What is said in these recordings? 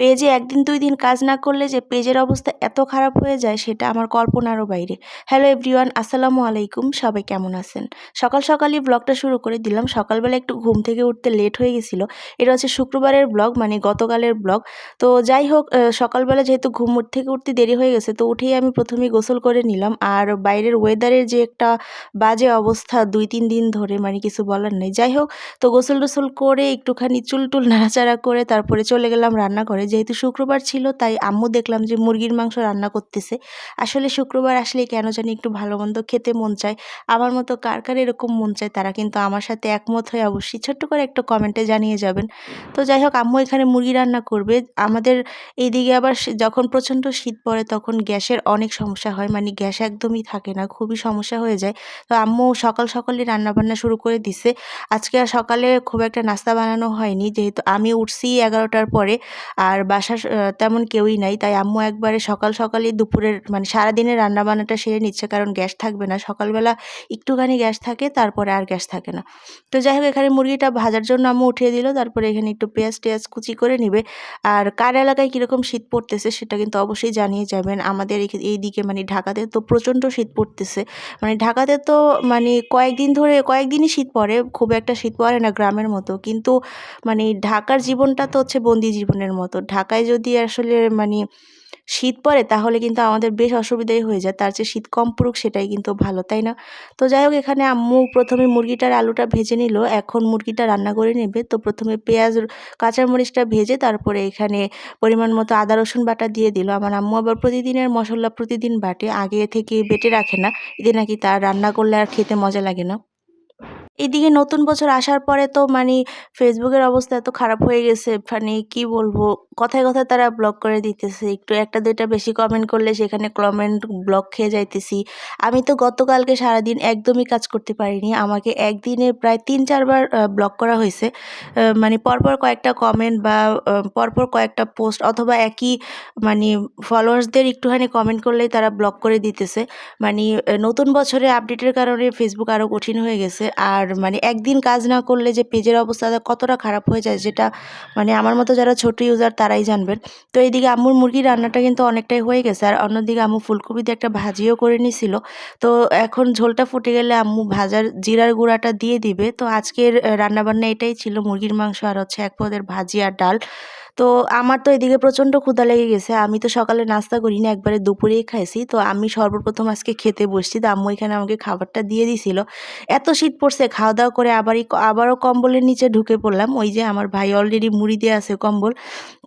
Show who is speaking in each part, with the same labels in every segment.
Speaker 1: পেজে একদিন দুই দিন কাজ না করলে যে পেজের অবস্থা এত খারাপ হয়ে যায় সেটা আমার কল্পনারও বাইরে। হ্যালো এভরিওয়ান, আসসালামু আলাইকুম। সবাই কেমন আছেন? সকাল সকালই ব্লগটা শুরু করে দিলাম। সকালবেলা একটু ঘুম থেকে উঠতে লেট হয়ে গেছিল। এটা হচ্ছে শুক্রবারের ব্লগ মানে গতকালের ব্লগ। তো যাই হোক সকালবেলা যেহেতু ঘুম থেকে উঠতে দেরি হয়ে গেছে, তো উঠেই আমি প্রথমেই গোসল করে নিলাম। আর বাইরের ওয়েদারের যে একটা বাজে অবস্থা দুই, তিন দিন ধরে মানে কিছু বলার নেই। যাই হোক, তো গোসল টোসল করে একটুখানি চুল টুল নাড়াচাড়া করে তারপরে চলে গেলাম রান্না করে যেহেতু শুক্রবার ছিল, তাই আম্মু দেখলাম যে মুরগির মাংস রান্না করতেছে। আসলে শুক্রবার আসলে কেন জানি একটু ভালো মন্দ খেতে মন চায়। আমার মতো কার কার এরকম মন চায় তারা কিন্তু আমার সাথে একমত হয়ে অবশ্যই ছোট্ট করে একটা কমেন্টে জানিয়ে যাবেন। তো যাই হোক, আম্মু এখানে মুরগি রান্না করবে। আমাদের এইদিকে আবার যখন প্রচণ্ড শীত পড়ে তখন গ্যাসের অনেক সমস্যা হয়। মানে গ্যাস একদমই থাকে না, খুবই সমস্যা হয়ে যায়। তো আম্মু সকাল সকালে রান্নাবান্না শুরু করে দিছে। আজকে আর সকালে খুব একটা নাস্তা বানানো হয়নি। যেহেতু আমি উঠছি এগারোটার পরে, আর বাসা তেমন কেউই নাই। তাই আম্মু একবারে সকাল সকালই দুপুরের মানে সারাদিনের রান্নাবান্নাটা সেরে নিচ্ছে, কারণ গ্যাস থাকবে না। সকালবেলা একটুখানি গ্যাস থাকে, তারপরে আর গ্যাস থাকে না। তো যাই হোক, এখানে মুরগিটা ভাজার জন্য আম্মু উঠিয়ে দিল। তারপরে এখানে একটু পেঁয়াজ টেয়াজ কুচি করে নিবে। আর কার এলাকায় কীরকম শীত পড়তেছে সেটা কিন্তু অবশ্যই জানিয়ে যাবেন। আমাদের এই দিকে মানে ঢাকাতে তো প্রচণ্ড শীত পড়তেছে। মানে ঢাকাতে তো মানে কয়েকদিন ধরে, কয়েকদিনই শীত পড়ে, খুব একটা শীত পড়ে না গ্রামের মতো। কিন্তু মানে ঢাকার জীবনটা তো হচ্ছে বন্দি জীবনের মতো। ঢাকায় যদি আসলে মানে শীত পড়ে তাহলে কিন্তু আমাদের বেশ অসুবিধাই হয়ে যায়। তার চেয়ে শীত কম পড়ুক সেটাই কিন্তু ভালো, তাই না? তো যাই হোক, এখানে আম্মু প্রথমে মুরগিটার আলুটা ভেজে নিল। এখন মুরগিটা রান্না করে নেবে। তো প্রথমে পেঁয়াজ, কাঁচামরিচটা ভেজে তারপরে এখানে পরিমাণ মতো আদা, রসুন বাটা দিয়ে দিল। আমার আম্মু আবার প্রতিদিনের মশলা প্রতিদিন বাটে। আগে থেকে বেটে রাখে না। এতে নাকি তার রান্না করলে আর খেতে মজা লাগে না। এদিকে নতুন বছর আসার পরে তো মানে ফেসবুকের অবস্থা এত খারাপ হয়ে গেছে মানে কি বলব? কথায় কথায় তারা ব্লক করে দিতেছে। একটু একটা দুইটা বেশি কমেন্ট করলে সেখানে কমেন্ট ব্লক খেয়ে যাইতেছি। আমি তো গতকালকে সারাদিন একদমই কাজ করতে পারিনি। আমাকে একদিনে প্রায় তিন চারবার ব্লক করা হয়েছে। মানে পরপর কয়েকটা কমেন্ট বা পরপর কয়েকটা পোস্ট অথবা একই মানে ফলোয়ার্সদের একটুখানি কমেন্ট করলেই তারা ব্লক করে দিতেছে। মানে নতুন বছরে আপডেটের কারণে ফেসবুক আরও কঠিন হয়ে গেছে। আর মানে একদিন কাজ না করলে যে পেজের অবস্থা কতটা খারাপ হয়ে যায় যেটা মানে আমার মতো যারা ছোট ইউজার তারাই জানবেন। তো এইদিকে আম্মুর মুরগির রান্নাটা কিন্তু অনেকটাই হয়ে গেছে আর অন্যদিকে আম্মু ফুলকপি দিয়ে একটা ভাজিও করে নিছিল। তো এখন ঝোলটা ফুটে গেলে আম্মু ভাজার জিরার গুঁড়াটা দিয়ে দিবে। তো আজকের রান্নাবান্না এটাই ছিল মুরগির মাংস আর হচ্ছে এক পদের ভাজি আর ডাল। তো আমার তো এদিকে প্রচণ্ড ক্ষুধা লেগে গেছে। আমি তো সকালে নাস্তা করি না একবারে দুপুরেই খাইছি। তো আমি সর্বপ্রথম আজকে খেতে বসছি। তো আম্মু এখানে আমাকে খাবারটা দিয়ে দিছিল। এত শীত পড়ছে খাওয়া দাওয়া করে আবারই আবারও কম্বলের নিচে ঢুকে পড়লাম। ওই যে আমার ভাই অলরেডি মুড়ি দিয়ে আছে কম্বল।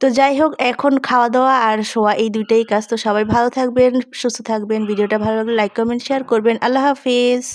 Speaker 1: তো যাই হোক, এখন খাওয়া দাওয়া আর শোয়া এই দুইটাই কাজ। তো সবাই ভালো থাকবেন, সুস্থ থাকবেন। ভিডিওটা ভালো লাগলে লাইক কমেন্ট শেয়ার করবেন। আল্লাহ হাফিজ।